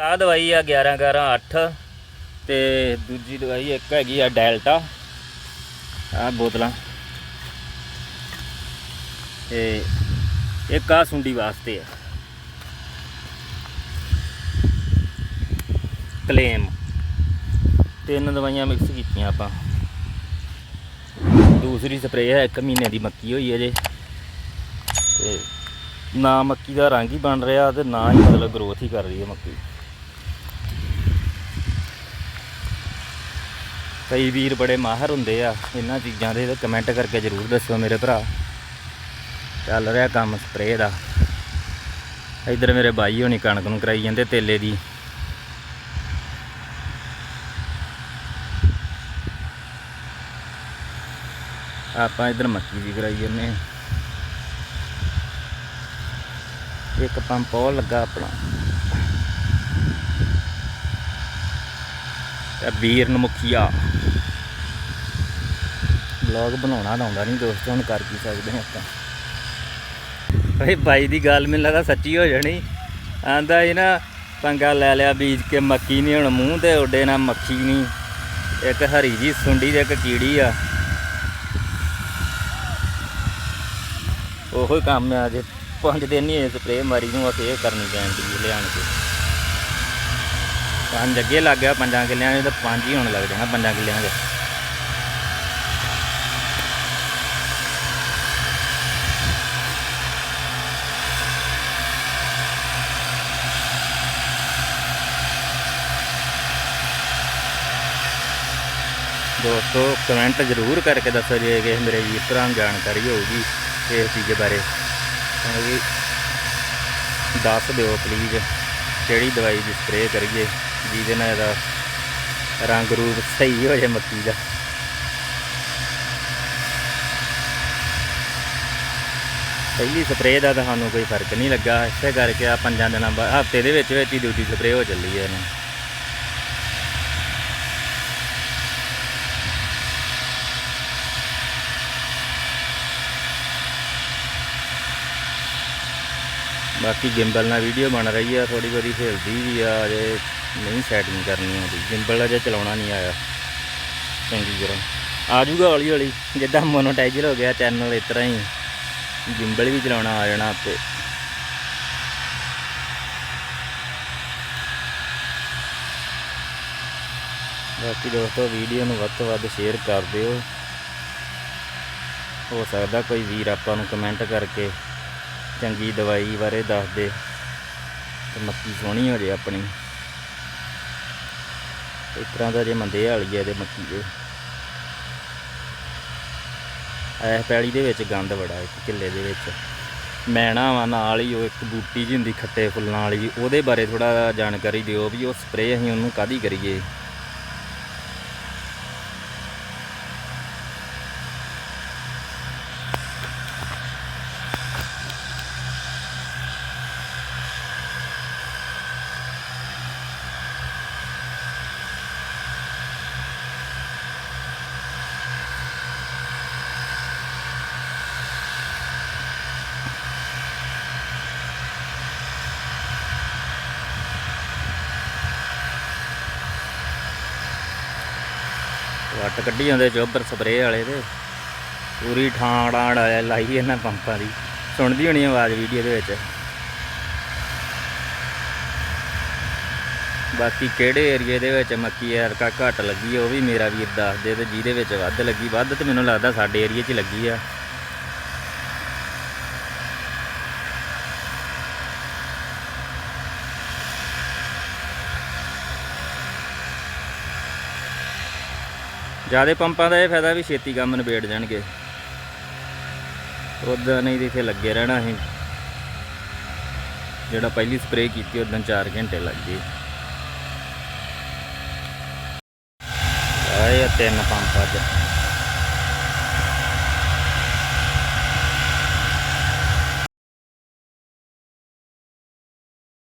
ਆਹ ਦਵਾਈ ਆ 11 11 8 ਤੇ ਦੂਜੀ ਦਵਾਈ ਇੱਕ ਹੈਗੀ ਆ ਡੈਲਟਾ। ਆ ਬੋਤਲਾਂ। ਤੇ ਇੱਕ ਆ ਸੁੰਡੀ ਵਾਸਤੇ ਆ। ਕਲੇਮ। ਤਿੰਨ ਦਵਾਈਆਂ ਮਿਕਸ ਕੀਤੀਆਂ ਆਪਾਂ। ਦੂਸਰੀ ਸਪਰੇਅ ਹੈ 1 ਮਹੀਨੇ ਦੀ ਮੱਕੀ ਹੋਈ ਹੈ ਜੇ। ਤੇ ਨਾ ਮੱਕੀ ਦਾ ਰੰਗ ਹੀ ਬਣ ਰਿਹਾ ਤੇ ਨਾ ਹੀ ਮਤਲਬ ਗਰੋਥ ਹੀ ਕਰ ਰਹੀ ਹੈ ਮੱਕੀ। ਕਈ ਵੀਰ ਬੜੇ ਮਾਹਰ ਹੁੰਦੇ ਆ, ਇਹਨਾਂ ਚੀਜ਼ਾਂ ਦੇ ਕਮੈਂਟ ਕਰਕੇ ਜਰੂਰ ਦੱਸਿਓ ਮੇਰੇ ਭਰਾ। ਚੱਲ ਰਿਹਾ ਕੰਮ ਸਪਰੇਅ ਦਾ। ਇਧਰ ਮੇਰੇ ਬਾਈ ਹੋਣੀ ਕਣਕ ਨੂੰ ਕਰਾਈ ਜਾਂਦੇ ਤੇਲੇ ਦੀ। ਆਪਾਂ ਇਧਰ ਮੱਕੀ ਦੀ ਕਰਾਈ ਜਾਂਦੇ ਇੱਕ ਪੰਪ ਉਹ ਲੱਗਾ ਆਪਣਾ। ਤੇ ਵੀਰ ਨਮੁਖੀਆ ਬਲੌਗ ਬਣਾਉਣਾ ਤਾਂ ਆਉਂਦਾ ਨਹੀਂ ਦੋਸਤੋ, ਹੁਣ ਕਰ ਕੀ ਸਕਦੇ ਹਾਂ ਆਪਾਂ। ਓਏ ਬਾਈ ਦੀ ਗੱਲ ਮੈਨੂੰ ਲੱਗਦਾ ਸੱਚੀ ਹੋ ਜਾਣੀ। ਆਂਦਾ ਇਹ ਨਾ, ਪੰਗਾ ਲੈ ਲਿਆ ਬੀਜ ਕੇ, ਮੱਕੀ ਨਹੀਂ ਹੁਣ ਮੂੰਹ ਤੇ ਉੱਡੇ ਨਾ ਮੱਖੀ ਨਹੀਂ ਇੱਕ ਹਰੀ ਜੀ ਸੁੰਡੀ ਤੇ ਇੱਕ ਕੀੜੀ ਆ। ਉਹੋ ਹੀ ਕੰਮ ਆ ਜੇ। ਪੰਜ ਦਿਨ ਹੀ ਸਪਰੇ ਮਾਰੀ ਨੂੰ ਆ ਫੇਰ ਕਰਨੀ ਪੈਂਦੀ ਹੈ ਲਿਆਣ ਕੇ। ਪੰਜ ਅੱਗੇ ਲੱਗ ਗਿਆ, ਪੰਜਾਂ ਕਿੱਲਿਆਂ ਦੇ ਤਾਂ ਪੰਜ ਹੀ ਹੋਣ ਲੱਗ ਜਾਣਾ ਪੰਜਾਂ ਕਿੱਲਿਆਂ ਦੇ। ਦੋਸਤੋ ਕਮੈਂਟ ਜ਼ਰੂਰ ਕਰਕੇ ਦੱਸੋ ਜੇ ਕਿ ਮੇਰੇ ਵੀਰ ਭਰਾ ਨੂੰ ਜਾਣਕਾਰੀ ਹੋਊਗੀ ਇਸ ਚੀਜ਼ ਬਾਰੇ। ਤਾਂ ਵੀ ਦੱਸ ਦਿਓ ਪਲੀਜ਼ ਕਿਹੜੀ ਦਵਾਈ ਦੀ ਸਪਰੇਅ ਕਰੀਏ, ਜਿਹਦੇ ਨਾਲ ਇਹਦਾ ਰੰਗ ਰੂਪ ਸਹੀ ਹੋ ਜਾਏ ਮੱਕੀ ਦਾ। ਪਹਿਲੀ ਸਪਰੇਅ ਦਾ ਤੁਹਾਨੂੰ ਕੋਈ ਫ਼ਰਕ ਨਹੀਂ ਲੱਗਾ, ਇਸੇ ਕਰਕੇ ਆ ਪੰਜਾਂ ਦਿਨਾਂ ਬਾਅਦ, ਹਫ਼ਤੇ ਦੇ ਵਿੱਚ ਵਿੱਚ ਹੀ ਦੂਜੀ ਸਪਰੇਅ ਹੋ ਚੱਲੀ ਹੈ ਇਹਨੂੰ। ਬਾਕੀ ਗਿੰਬਲ ਨਾਲ ਵੀਡੀਓ ਬਣ ਰਹੀ ਆ ਥੋੜੀ ਬਹੁਤੀ ਹਿਲਦੀ ਵੀ ਆ ਜੇ ਨਹੀਂ ਸੈਟਿੰਗ ਕਰਨੀ ਆਉਂਦੀ ਗਿੰਬਲ ਅਜੇ ਚਲਾਉਣਾ ਨਹੀਂ ਆਇਆ। ਚੰਗੀ ਤਰ੍ਹਾਂ। ਆ ਜਾਊਗਾ ਹੌਲੀ ਹੌਲੀ। ਜਿੱਦਾਂ ਮੋਨੋਟਾਈਜ਼ਰ ਹੋ ਗਿਆ ਚੈਨਲ ਇਸ ਤਰ੍ਹਾਂ ਹੀ। ਗਿੰਬਲ ਵੀ ਚਲਾਉਣਾ ਆ ਜਾਣਾ ਆਪੇ। ਬਾਕੀ ਦੋਸਤੋ ਵੀਡੀਓ ਨੂੰ ਵੱਧ ਤੋਂ ਵੱਧ ਸ਼ੇਅਰ ਕਰ ਦਿਓ। ਹੋ ਸਕਦਾ ਕੋਈ ਵੀਰ ਆਪਾਂ ਨੂੰ ਕਮੈਂਟ ਕਰਕੇ ਚੰਗੀ ਦਵਾਈ ਬਾਰੇ ਦੱਸ ਦੇ ਤੇ ਮੱਕੀ ਸੋਹਣੀ ਹੋ ਜੇ ਆਪਣੀ। ਇਸ ਤਰ੍ਹਾਂ ਦਾ ਜੇ ਮੰਦੇ ਵਾਲੀ ਹੈ ਤੇ ਮੱਕੀ ਦੇ। ਇਹ ਪੈਲੀ ਦੇ ਵਿੱਚ ਗੰਦ ਬੜਾ ਇੱਕ ਕਿੱਲੇ ਦੇ ਵਿੱਚ। ਮੈਣਾ ਵਾ, ਨਾਲ ਹੀ ਉਹ ਇੱਕ ਬੂਟੀ ਜੀ ਹੁੰਦੀ ਖੱਟੇ ਫੁੱਲਾਂ ਵਾਲੀ। ਉਹਦੇ ਬਾਰੇ ਥੋੜਾ ਜਾਣਕਾਰੀ ਦਿਓ ਵੀ ਉਹ ਸਪਰੇਅ ਅਸੀਂ ਉਹਨੂੰ ਕਾਦੀ ਕਰੀਏ। ਵੱਟ ਕੱਢੀ ਜਾਂਦੇ ਚੋਬਰ ਸਪਰੇਅ ਵਾਲੇ ਤੇ। ਪੂਰੀ ਠਾਂ ਡਾਂਡ ਲਾਈ ਇਹਨਾਂ ਪੰਪਾਂ ਦੀ। ਸੁਣਦੀ ਹੋਣੀ ਆਵਾਜ਼ ਵੀਡੀਓ ਦੇ ਵਿੱਚ। ਬਾਕੀ ਕਿਹੜੇ ਏਰੀਏ ਦੇ ਵਿੱਚ ਮੱਕੀ ਐਰਕਾ ਘੱਟ ਲੱਗੀ ਉਹ ਵੀ ਮੇਰਾ ਵੀਰ ਦੱਸ ਦੇ ਤੇ ਜਿਹਦੇ ਵਿੱਚ ਵੱਧ ਲੱਗੀ। ਵੱਧ ਤੇ ਮੈਨੂੰ ਲੱਗਦਾ ਸਾਡੇ ਏਰੀਏ 'ਚ ਲੱਗੀ ਆ। ਜਿਆਦੇ ਪੰਪਾਂ ਦਾ ਇਹ ਫਾਇਦਾ ਵੀ ਛੇਤੀ ਕੰਮ ਨਿਬੇੜ ਜਾਣਗੇ। ਉਦਾਂ ਨਹੀਂ ਤੇ ਲੱਗੇ ਰਹਿਣਾ ਅਸੀਂ ਜਿਹੜਾ ਪਹਿਲੀ ਸਪਰੇ ਕੀਤੀ ਉਦੋਂ 4 ਘੰਟੇ ਲੱਗ ਗਏ। ਆਏ ਤਿੰਨ ਪੰਪ ਅੱਜ।